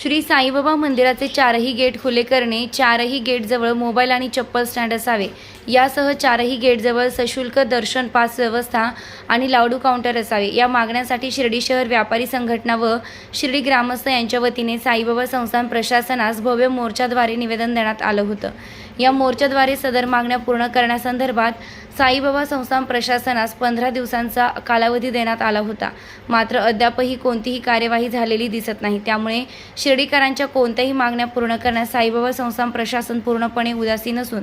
श्री साईबाबा मंदिराचे चारही गेट खुले करणे चारही गेटजवळ मोबाईल आणि चप्पल स्टँड असावे. यासह चारही गेटजवळ सशुल्क दर्शन पास व्यवस्था आणि लाडू काउंटर असावे. या मागण्यासाठी शिर्डी शहर व्यापारी संघटना व शिर्डी ग्रामस्थ यांच्या वतीने साईबाबा संस्थान प्रशासनास भव्य मोर्चाद्वारे निवेदन देण्यात आलं होतं. या मोर्चाद्वारे सदर मागण्या पूर्ण करण्यासंदर्भात साईबाबा संस्थान प्रशासनास पंधरा दिवसांचा कालावधी देण्यात आला होता. मात्र अद्यापही कोणतीही कार्यवाही झालेली दिसत नाही. त्यामुळे शिर्डीकरांच्या कोणत्याही मागण्या पूर्ण करण्यास साईबाबा संस्थान प्रशासन पूर्णपणे उदासीन असून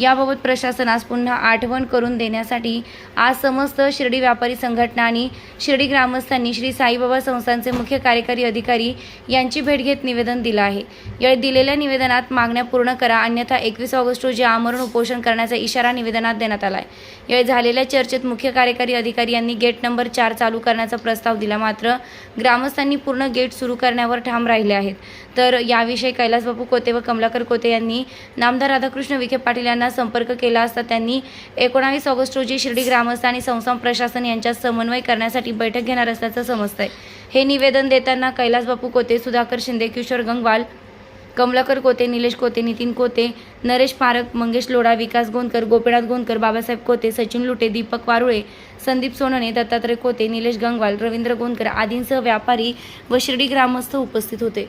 याबाबत प्रशासनास पुन्हा आठवण करून देण्यासाठी आज समस्त शिर्डी व्यापारी संघटना आणि शिर्डी ग्रामस्थांनी श्री साईबाबा संस्थांचे मुख्य कार्यकारी अधिकारी यांची भेट घेत निवेदन दिलं आहे. या दिलेल्या निवेदनात मागण्या पूर्ण करा अन्यथा एकवीस ऑगस्ट रोजी आमरण उपोषण करण्याचा इशारा निवेदनात देण्यात आला आहे यावेळी झालेल्या चर्चेत मुख्य कार्यकारी अधिकारी यांनी गेट नंबर चार चालू करण्याचा प्रस्ताव दिला. मात्र ग्रामस्थांनी पूर्ण गेट सुरू करण्यावर ठाम राहिले आहेत. तर याविषयी कैलासबापू कोते व कमलाकर कोते यांनी नामदार राधाकृष्ण विखे पाटील यांना संपर्क केला असता त्यांनी एकोणावीस ऑगस्ट रोजी शिर्डी ग्रामस्थ आणि संस्थान प्रशासन यांच्यात समन्वय करण्यासाठी बैठक घेणार असल्याचं समजतंय. हे निवेदन देताना कैलासबापू कोते सुधाकर शिंदे किशोर गंगवाल कमलाकर कोते निलेश कोते नितीन कोते नरेश पारक मंगेश लोढा विकास गोंदकर गोपीनाथ गोंदकर बाबासाहेब कोते सचिन लुटे दीपक वारुळे संदीप सोनने दत्तात्रय कोते निलेश गंगवाल रवींद्र गोंदकर आदींसह व्यापारी व शिर्डी ग्रामस्थ उपस्थित होते.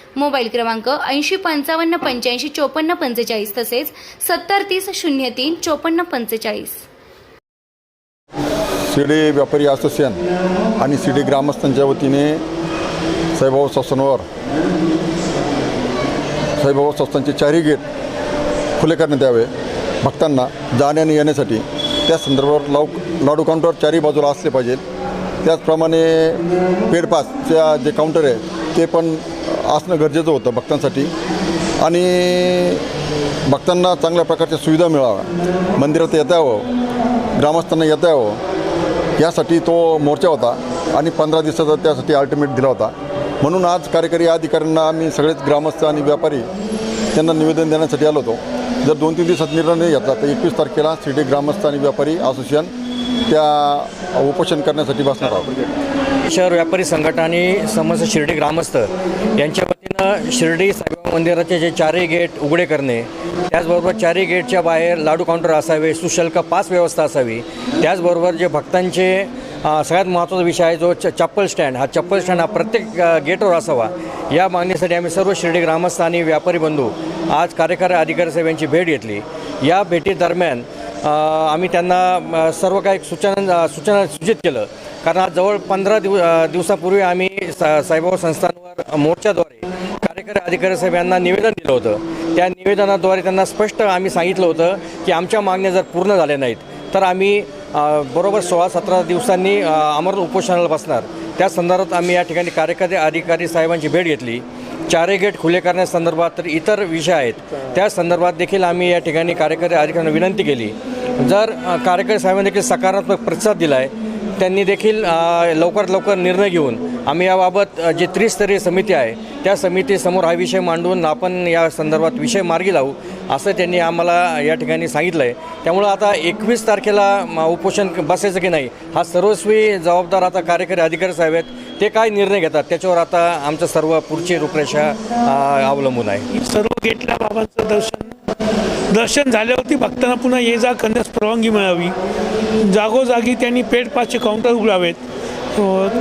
मोबाईल क्रमांक ऐंशी पंचावन्न पंच्याऐंशी चोपन्न पंचेचाळीस तसेच सत्तर तीस शून्य तीन चोपन्न पंचेचाळीस. शिर्डी व्यापारी असोसिएशन आणि शिर्डी ग्रामस्थांच्या वतीने साईबाबा संस्थांवर साईबाबा संस्थांचे चारही गेट खुले करण्यात यावे. भक्तांना जाण्या आणि येण्यासाठी त्या संदर्भात लाव लाडू काउंटर चारही बाजूला असले पाहिजेत. त्याचप्रमाणे पेडपासच्या जे काउंटर आहे ते पण असणं गरजेचं होतं भक्तांसाठी. आणि भक्तांना चांगल्या प्रकारच्या सुविधा मिळाव्या. मंदिरात येता यावं ग्रामस्थांना येता यावं यासाठी तो मोर्चा होता आणि पंधरा दिवसाचा त्यासाठी अल्टिमेट दिला होता. म्हणून आज कार्यकारी अधिकाऱ्यांना आम्ही सगळेच ग्रामस्थ आणि व्यापारी त्यांना निवेदन देण्यासाठी आलो होतो. जर दोन तीन दिवसात निर्णय घेतला तर एकवीस तारखेला सिटी ग्रामस्थ आणि व्यापारी असोसिएशन त्या उपोषण करण्यासाठी बसणार आहोत. शहर व्यापारी संघटना आणि समस्त शिर्डी ग्रामस्थ यांच्या वतीनं शिर्डी साईबाबा मंदिराचे जे चारही गेट उघडे करणे त्याचबरोबर चारही गेटच्या बाहेर लाडू काउंटर असावे सुशुल्क पास व्यवस्था असावी त्याचबरोबर जे भक्तांचे सगळ्यात महत्त्वाचा विषय आहे जो च चप्पल स्टँड हा चप्पल स्टँड हा प्रत्येक गेटवर असावा. या मागणीसाठी आम्ही सर्व शिर्डी ग्रामस्थ आणि व्यापारी बंधू आज कार्यकारी अधिकारी साहेब यांची भेट घेतली. या भेटीदरम्यान आम्ही त्यांना सर्व काही सूचना सूचना सूचित केलं. कारण आज जवळ पंधरा दिव दिवसापूर्वी आम्ही सा साईबाबा संस्थांवर मोर्चाद्वारे कार्यकारी अधिकारी साहेब यांना निवेदन दिलं होतं. त्या निवेदनाद्वारे त्यांना स्पष्ट आम्ही सांगितलं होतं की आमच्या मागण्या जर पूर्ण झाल्या नाहीत तर आम्ही बरोबर सोळा सतरा दिवसांनी अमर उपोषणाला बसणार. त्या संदर्भात आम्ही या ठिकाणी कार्यकारी अधिकारी साहेबांची भेट घेतली. चारे गेट खुले करण्यासंदर्भात तर इतर विषय आहेत. त्या संदर्भात देखील आम्ही या ठिकाणी कार्यकारी अधिकाऱ्यांना विनंती केली. जर कार्यकारी साहेबांनी देखील सकारात्मक प्रतिसाद दिला आहे त्यांनी देखील लवकरात लवकर निर्णय घेऊन आम्ही याबाबत जी त्रिस्तरीय समिती आहे त्या समितीसमोर हा विषय मांडून आपण या संदर्भात विषय मार्गी लावू असं त्यांनी आम्हाला या ठिकाणी सांगितलं आहे त्यामुळं आता एकवीस तारखेला उपोषण बसायचं की नाही हा सर्वस्वी जबाबदार आता कार्यकारी अधिकारी साहेब आहेत ते काय निर्णय घेतात त्याच्यावर आता आमचं सर्व पुढची रूपरेषा अवलंबून आहे. सर्व गेटला बाबांचं दर्शन दर्शन झाल्यावरती भक्तांना पुन्हा ये जा करण्यास परवानगी मिळावी. जागोजागी त्यांनी पेट पाचचे काउंटर उघडावेत.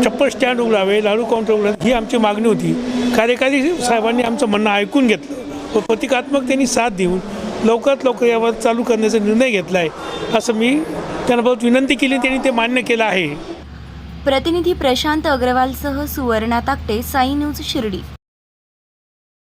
चप्पल स्टँड उघडावे लाडू काउंटर उघडावे ही आमची मागणी होती. कार्यकारी साहेबांनी आमचं म्हणणं ऐकून घेतलं. व प्रतिकात्मक त्यांनी साथ देऊन लवकरात लवकर यावर चालू करण्याचा निर्णय घेतला आहे असं मी त्यांना बहुत विनंती केली त्यांनी ते मान्य केलं आहे. प्रतिनिधी प्रशांत अग्रवालसह सुवर्णा ताकटे साई न्यूज शिर्डी.